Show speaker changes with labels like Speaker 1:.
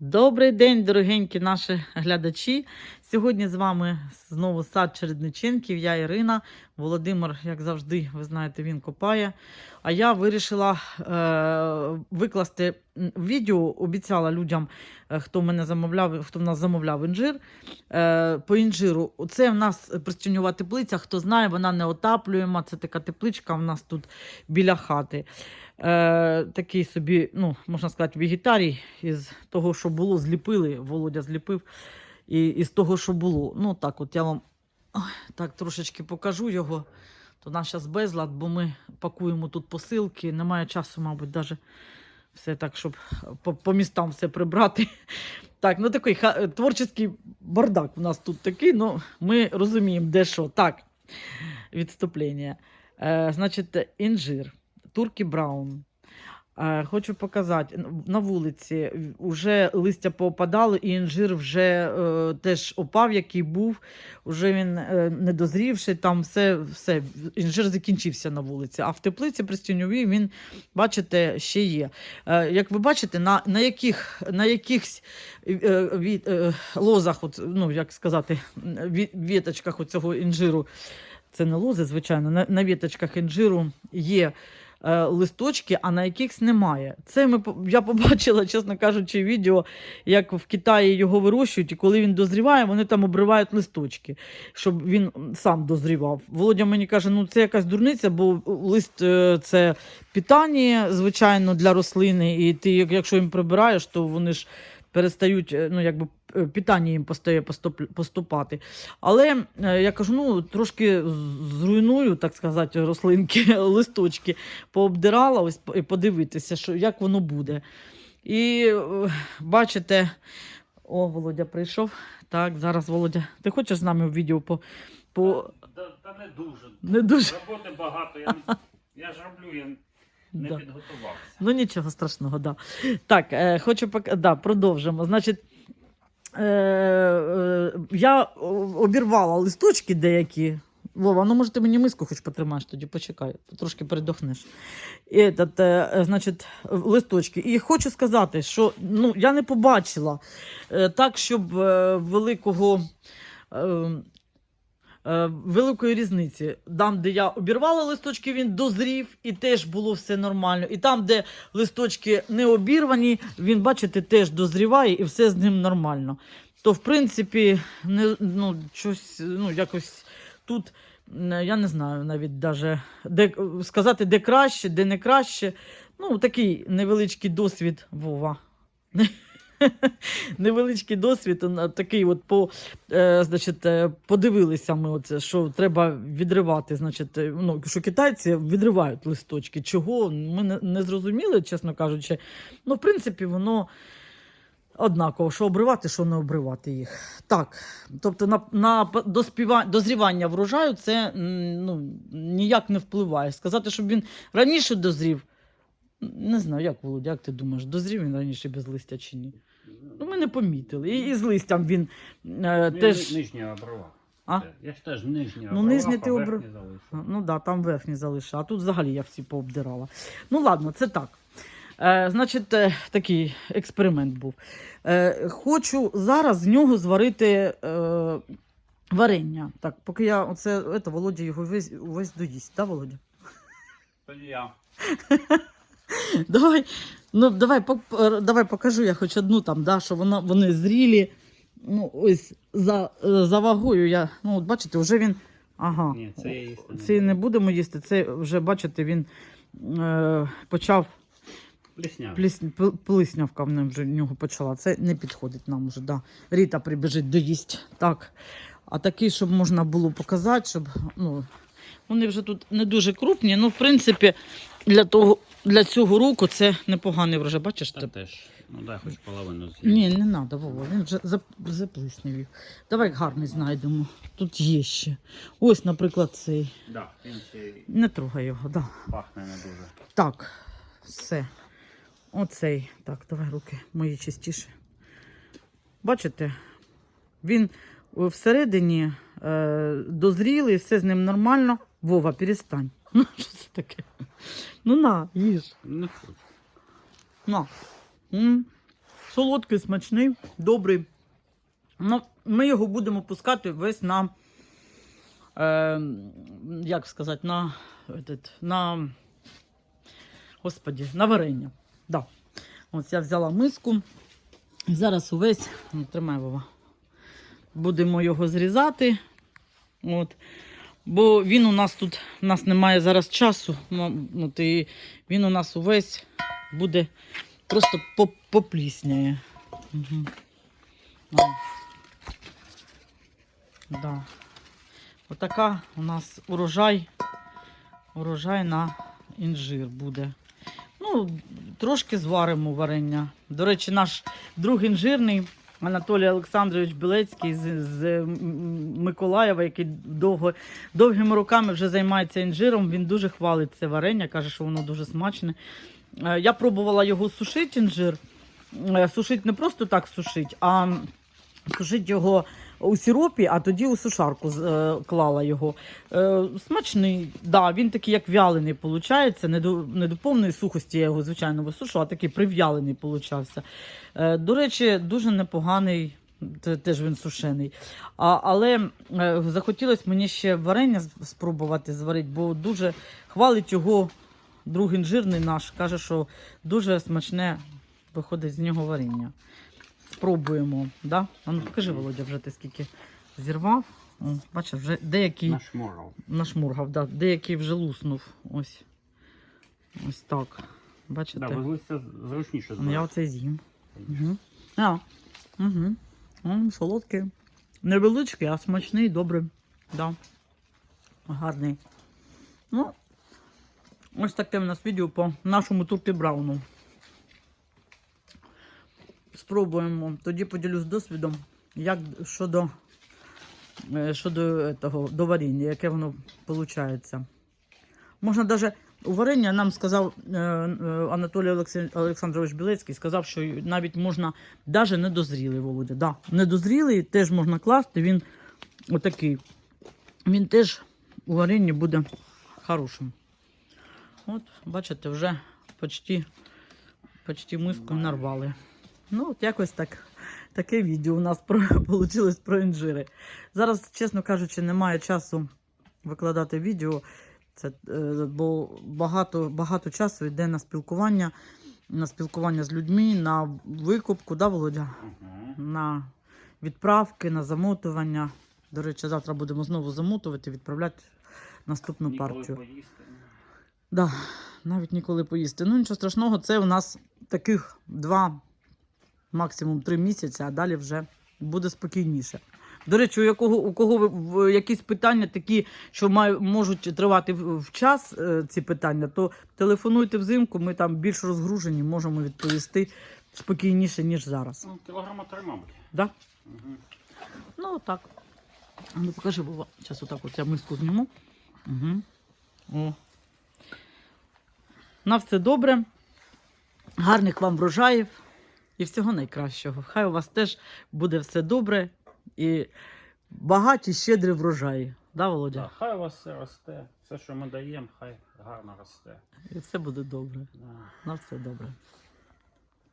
Speaker 1: Добрий день, дорогенькі наші глядачі. Сьогодні з вами знову сад Чередниченків. Я Ірина. Володимир, як завжди, ви знаєте, він копає. А я вирішила е, викласти відео, обіцяла людям, е, хто мене замовляв, хто в нас замовляв інжир. Е, по інжиру. Це в нас пристіньова теплиця. Хто знає, вона не отаплюєма. Це така тепличка в нас тут біля хати. Е, такий собі, ну, можна сказати, вегетарій із того, що було, зліпили. Володя зліпив. І із того, що було. Ну, так, от я вам ой, так трошечки покажу його. То наш зараз безлад, бо ми пакуємо тут посилки. Немає часу, мабуть, навіть все так, щоб по, по містам все прибрати. Так, ну такий ха- творчий бардак у нас тут такий, ну ми розуміємо, де що. Так, відступлення. Е, значить, інжир, туркі браун. Е, Хочу показати, на вулиці вже листя поопадало, і інжир вже е, теж опав, який був, вже він е, недозрівший, там все, все, інжир закінчився на вулиці. А в теплиці пристіньовій він, бачите, ще є. Е, як ви бачите, на, на яких на якихось е, від, е, лозах, от, ну, як сказати, ві- віточках цього інжиру, це не лози, звичайно, на, на віточках інжиру є листочки, а на якихось немає. Це ми, я побачила, чесно кажучи, відео, як в Китаї його вирощують, і коли він дозріває, вони там обривають листочки, щоб він сам дозрівав. Володя мені каже, ну це якась дурниця, бо лист е, це питання, звичайно, для рослини, і ти, якщо їм прибираєш, то вони ж перестають, е, ну, якби е, питання їм постає поступати. Але е, я кажу, ну трошки зруйную, так сказати, рослинки, листочки, пообдирала ось і подивитися, що, як воно буде. І е, бачите, о, Володя прийшов. Так, зараз Володя. Ти хочеш з нами в відео по. по...
Speaker 2: Та, та не дуже.
Speaker 1: Не дуже.
Speaker 2: Роботи багато. Я, я ж роблю, я не
Speaker 1: Да.
Speaker 2: підготувався.
Speaker 1: Ну нічого страшного, да. Так, е, хочу пок... да, продовжимо. Значить, е, е, я обірвала листочки деякі. Вова, ну може ти мені миску хоч потримаєш, тоді почекай, трошки передохнеш. І, этот, е, значить, листочки. І хочу сказати, що ну, я не побачила е, так, щоб е, великого. Е, великої різниці. Там, де я обірвала листочки, він дозрів, і теж було все нормально. І там, де листочки не обірвані, він, бачите, теж дозріває і все з ним нормально. То, в принципі, не, ну, щось, ну, якось тут. е, Я не знаю навіть даже, де сказати, де краще, де не краще. Ну, такий невеличкий досвід Вова. Невеличкий досвід, такий от по, е, значить, е, подивилися ми, оце, що треба відривати. Значить, е, ну, що китайці відривають листочки. Чого? Ми не, зрозуміли, чесно кажучи. Ну, в принципі, воно однаково, що обривати, що не обривати їх. Так, тобто на, на дозрівання врожаю це ну, ніяк не впливає. Сказати, щоб він раніше дозрів. Не знаю, як Володя, як ти думаєш, дозрів він раніше без листя чи ні? Ну, ми не помітили. І, і з листям він е,
Speaker 2: Ну,
Speaker 1: теж.
Speaker 2: ни- нижня оброва.
Speaker 1: А?
Speaker 2: Я ж теж нижня
Speaker 1: Ну,
Speaker 2: оброва,
Speaker 1: нижня
Speaker 2: а
Speaker 1: ти обр-
Speaker 2: верхня залишив.
Speaker 1: Ну да, там верхні залишив, а тут взагалі я всі пообдирала. Ну ладно, це так. Е, значить, е, такий експеримент був. Е, хочу зараз з нього зварити е, варення. Так, поки я оце, это, Володя його весь, весь доїсть, да, Володя?
Speaker 2: Тоді я.
Speaker 1: Давай, ну, давай, е, давай покажу я хоч одну там, да, що вона, вони зрілі. Ну, ось за, е, за вагою я, ну, от бачите, вже він. Ага.
Speaker 2: Ні, це я їсти не
Speaker 1: Це не будемо їсти, це вже, бачите, він е, почав
Speaker 2: Пліснява.
Speaker 1: плісня, пл- плиснявка в ньому вже в нього почала. Це не підходить нам вже. Да. Ріта прибіжить доїсть. Так. А такий, щоб можна було показати, щоб. Ну, вони вже тут не дуже крупні, ну, в принципі, для, того, для цього року це непоганий врожай. Бачиш?
Speaker 2: Та теж. Ну дай хоч половину з'їм.
Speaker 1: Ні, не треба, Вова, він вже зап- заплиснявів. Давай гарний знайдемо. Тут є ще. Ось, наприклад, цей.
Speaker 2: Да, він ще
Speaker 1: Не трогай його, да.
Speaker 2: пахне не дуже.
Speaker 1: Так, все. Оцей. Так, давай руки мої чистіше. Бачите, він е, всередині е, дозрілий, все з ним нормально. Вова, перестань. Ну, що це таке? Ну на, їж.
Speaker 2: Не хочу.
Speaker 1: На. М. Солодкий, смачний, добрий. Ну, ми його будемо пускати весь на, е, як сказати, на, этот, на, господі, на варення. Да. Ось я взяла миску. Зараз увесь, тримай Вова, будемо його зрізати. От. Бо він у нас тут, у нас немає зараз часу. ну, і він у нас увесь буде просто поп- поплісняє. Угу. Да. Отака у нас урожай, урожай на інжир буде. Ну, трошки зваримо варення. До речі, наш друг інжирний Анатолій Олександрович Білецький з, з Миколаєва, який довго, довгими роками вже займається інжиром. Він дуже хвалить це варення, каже, що воно дуже смачне. Е, Я пробувала його сушити, інжир. Е, Сушить не просто так сушить, а сушить його у сиропі, а тоді у сушарку е, клала його. Е, смачний, да, він такий, як вялений, виходить. Не до, не до повної сухості я його, звичайно, висушу, а такий прив'ялений получався. Е, до речі, дуже непоганий. Теж він сушений. А, але е, захотілося мені ще варення спробувати зварити, бо дуже хвалить його друг інжирний наш. Каже, що дуже смачне виходить з нього варення. Спробуємо. Да? А ну покажи, Володя, вже ти скільки зірвав. О, бачиш, вже деякий
Speaker 2: Наш морал.
Speaker 1: нашмургав, да, деякий вже луснув. Ось. Ось так. Бачите?
Speaker 2: Да, без листя зручніше
Speaker 1: Ну, Я оце з'їм. Угу. А, угу. М, солодкий. Невеличкий, а смачний, добрий. Да. Гарний. Ну, ось таке в нас відео по нашому турті брауну. Спробуємо. Тоді поділюсь досвідом, як щодо, е, щодо того, до варіння, яке воно виходить. Можна навіть у варення нам сказав е, е, Анатолій Олександрович Білецький, сказав, що навіть можна навіть недозрілий Володя. Да, недозрілий теж можна класти, він отакий. Він теж у варенні буде хорошим. От, бачите, вже почти, почти миску нарвали. Ну, от якось так. Таке відео у нас про, вийшло про інжири. Зараз, чесно кажучи, немає часу викладати відео. Це, е, бо багато, багато часу йде на спілкування, на спілкування з людьми, на викупку, да, Володя?
Speaker 2: Угу.
Speaker 1: на відправки, на замотування. До речі, завтра будемо знову замотувати, відправляти наступну
Speaker 2: Ніколи
Speaker 1: партію.
Speaker 2: поїсти.
Speaker 1: Да, навіть ніколи поїсти. Ну, нічого страшного, це у нас таких два, максимум три місяці, а далі вже буде спокійніше. До речі, у якого у кого ви- якісь питання такі, що маю, можуть тривати в, в час е, ці питання, то телефонуйте взимку, ми там більш розгружені, можемо відповісти спокійніше, ніж зараз.
Speaker 2: Ну, кілограма три, мабуть.
Speaker 1: Да?
Speaker 2: Угу.
Speaker 1: Ну, так. Ну, покажи, Вова. Зараз отак от я миску зніму. Угу. О. На все добре. Гарних вам врожаїв і всього найкращого. Хай у вас теж буде все добре і багаті, щедрі врожаї. Да, Володя?
Speaker 2: Да, хай у вас все росте. Все, що ми даємо, хай гарно росте.
Speaker 1: І все буде добре.
Speaker 2: Да.
Speaker 1: На все добре.